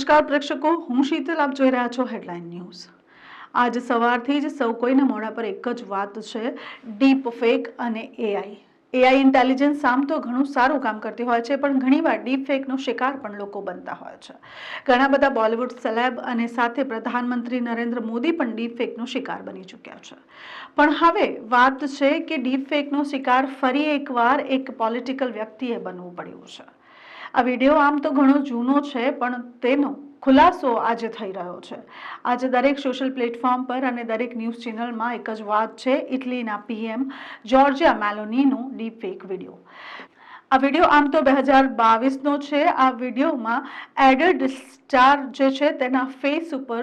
નમસ્કાર પ્રેક્ષકો, હું શીતલ, આપ જોઈ રહ્યા છો હેડલાઇન ન્યૂઝ આજ સવારથી જ સૌ કોઈના મોઢા પર એક જ વાત છે ડીપ ફેક અને એઆઈ એઆઈ ઇન્ટેલિજન્સ આમ તો ઘણું સારું કામ કરતી હોય છે, પણ ઘણીવાર ડીપ ફેકનો શિકાર પણ લોકો બનતા હોય છે. ઘણા બધા બોલિવૂડ સેલેબ અને સાથે પ્રધાનમંત્રી નરેન્દ્ર મોદી પણ ડીપ ફેકનો શિકાર બની ચૂક્યા છે. પણ હવે વાત છે કે ડીપ ફેકનો શિકાર ફરી એકવાર એક પોલિટિકલ વ્યક્તિએ બનવું પડ્યું છે. આ વીડિયો આમ તો ઘણો જૂનો છે, પણ તેનો ખુલાસો આજે થઈ રહ્યો છે. આજે દરેક સોશિયલ પ્લેટફોર્મ પર અને દરેક ન્યૂઝ ચેનલમાં એક જ વાત છે, ઇટલીના પીએમ જોર્જિયા મેલોનીનો ડીપ ફેક વીડિયો. આ વીડિયો આમ તો બે હજાર બાવીસનો છે. આ વિડીયોમાં એડેડ સ્ટાર જે છે, તેના ફેસ ઉપર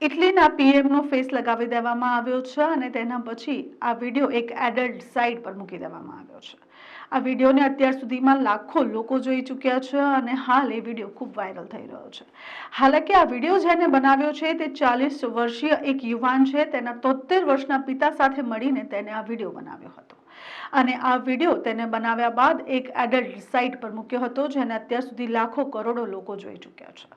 ઇટલીના પીએમનો ફેસ લગાવી દેવામાં આવ્યો છે અને તેના પછી આ વીડિયો એક એડલ્ટ સાઇટ પર મૂકી દેવામાં આવ્યો છે. આ વિડીયોને અત્યાર સુધીમાં લાખો લોકો જોઈ ચૂક્યા છે અને હાલ એ વીડિયો ખૂબ વાયરલ થઈ રહ્યો છે. હાલાકી આ વીડિયો જેને બનાવ્યો છે તે ચાલીસ વર્ષીય એક યુવાન છે. તેના તોતેર વર્ષના પિતા સાથે મળીને તેને આ વીડિયો બનાવ્યો હતો. અને આ વીડિયો તેને બનાવ્યા બાદ એક એડલ્ટ સાઇટ પર મૂક્યો હતો, જેને અત્યાર સુધી લાખો કરોડો લોકો જોઈ ચૂક્યા છે.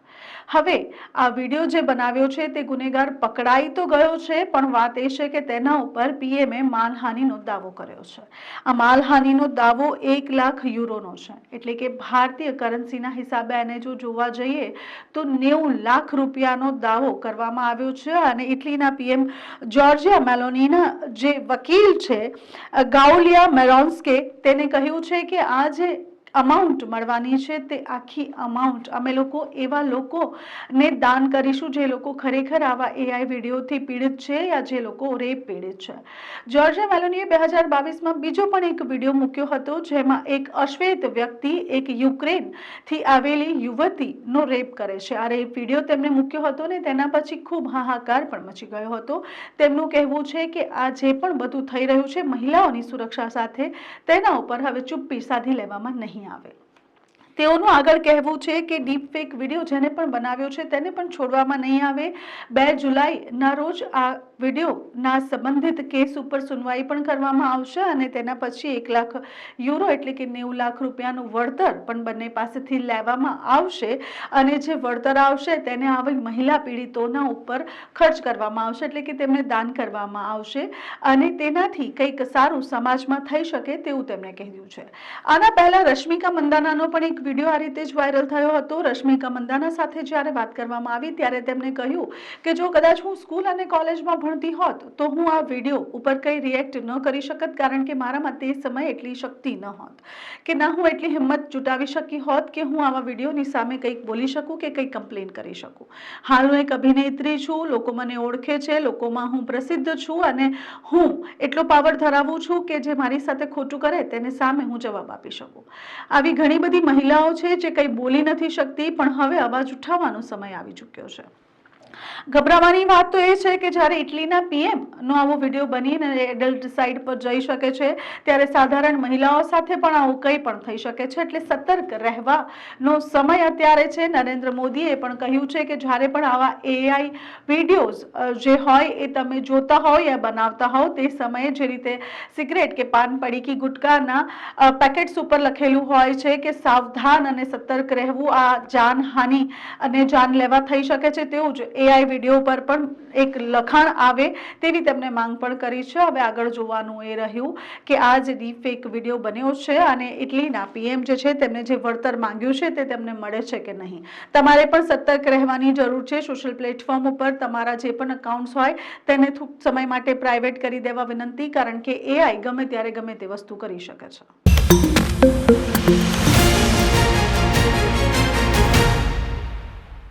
હવે, આ વીડિયો જે બનાવ્યો છે તે ગુનેગાર પકડાઈ તો ગયો છે, પણ વાત એ છે કે તેના ઉપર પીએમએ માનહાનિનો દાવો કર્યો છે. આ માલહાનિનો દાવો એક લાખ યુરોનો છે. એટલે કે ભારતીય કરન્સીના હિસાબે એને જો જોવા જઈએ, તો નેવું લાખ રૂપિયાનો દાવો કરવામાં આવ્યો છે અને ઇટલીના પીએમ જ્યોર્જિયા મેલોનીના જે વકીલ છે ગાઉલિયા મેરોન્સ્કે તેને કહ્યું છે કે આ જે અમાઉન્ટ મળવાની છે તે આખી અમાઉન્ટ અમે લોકો એવા લોકોને દાન કરીશું જે લોકો ખરેખર આવા એઆઈ વિડીયોથી પીડિત છે યા જે લોકો રેપ પીડિત છે. જ્યોર્જિયા મેલોનીએ બે હજાર બાવીસમાં બીજો પણ એક વીડિયો મૂક્યો હતો જેમાં એક અશ્વેત વ્યક્તિ એક યુક્રેનથી આવેલી યુવતીનો રેપ કરે છે. આ રેપ વીડિયો તેમણે મૂક્યો હતો ને તેના પછી ખૂબ હાહાકાર પણ મચી ગયો હતો. તેમનું કહેવું છે કે આ જે પણ બધું થઈ રહ્યું છે મહિલાઓની સુરક્ષા સાથે તેના ઉપર હવે ચુપ્પી સાધી લેવામાં નહીં આવે તેઓનું આગળ કહેવું છે કે ડીપ ફેક વીડિયો જેને પણ બનાવ્યો છે તેને પણ છોડવામાં નહીં આવે. બે જુલાઈના રોજ આ વિડીયોના સંબંધિત કેસ ઉપર સુનવાઈ પણ કરવામાં આવશે અને તેના પછી એક લાખ યુરો એટલે કે નેવું લાખ રૂપિયાનું વળતર પણ બંને પાસેથી લેવામાં આવશે અને જે વળતર આવશે તેને આવી મહિલા પીડિતોના ઉપર ખર્ચ કરવામાં આવશે એટલે કે તેમને દાન કરવામાં આવશે અને તેનાથી કંઈક સારું સમાજમાં થઈ શકે તેવું તેમણે કહ્યું છે. આના પહેલા રશ્મિકા મંદાનાનો પણ એક વીડિયો આ રીતે જ વાયરલ થયો હતો. રશ્મિકા મંદાના સાથે જ્યારે વાત કરવામાં આવી ત્યારે તેમણે કહ્યું કે જો કદાચ હું સ્કૂલ અને કોલેજમાં ભણતી હોત તો હું આ વીડિયો ઉપર કંઈ રિએક્ટ ન કરી શકત કારણ કે મારામાં તે સમયે એટલી શક્તિ ન હોત. કે ના હું એટલી હિંમત જુટાવી શકી હોત કે હું આવા વિડીયોની સામે કંઈક બોલી શકું કે કંઈક કમ્પ્લેન કરી શકું. હાલ હું એક અભિનેત્રી છું, લોકો મને ઓળખે છે, લોકોમાં હું પ્રસિદ્ધ છું અને હું એટલો પાવર ધરાવું છું કે જે મારી સાથે ખોટું કરે તેને સામે હું જવાબ આપી શકું. આવી ઘણી બધી મહિલાઓ છે જે કંઈ બોલી નથી શકતી, પણ હવે અવાજ ઉઠાવવાનો સમય આવી ચૂક્યો છે. ગભરાવાની વાત તો એ છે કે જ્યારે ઇટલીના પીએમનો આવો વીડિયો બનીને એડલ્ટ સાઇડ પર જઈ શકે છે, ત્યારે સાધારણ મહિલાઓ સાથે પણ આવું કંઈ પણ થઈ શકે છે. એટલે સતર્ક રહેવાનો સમય અત્યારે છે. નરેન્દ્ર મોદીએ પણ કહ્યું છે કે જ્યારે પણ આવા એઆઈ વિડીયોઝ જે હોય એ તમે જોતા હો યા બનાવતા હોવ, તે સમયે જે રીતે સિગરેટ કે પાન પડીકી ગુટકાના પેકેટ્સ ઉપર લખેલું હોય છે કે સાવધાન અને સતર્ક રહેવું આ જાનહાનિ અને જાન લેવા થઈ શકે છે, તેવું જ એઆઈ વીડિયો પર પણ એક લખાણ આવે તેવી તેમને માંગ પણ કરી છે. હવે આગળ જોવાનું એ રહ્યું કે આ જે ડીફેક વીડિયો બન્યો છે અને ઇટલીના પીએમ જે છે તેમને જે વળતર માંગ્યું છે તે તેમને મળે છે કે નહીં? તમારે પણ સતર્ક રહેવાની જરૂર છે. સોશિયલ પ્લેટફોર્મ ઉપર તમારા જે પણ અકાઉન્ટ્સ હોય તેને થોડુંક સમય માટે પ્રાઇવેટ કરી દેવા વિનંતી, કારણ કે એઆઈ ગમે ત્યારે ગમે તે વસ્તુ કરી શકે છે.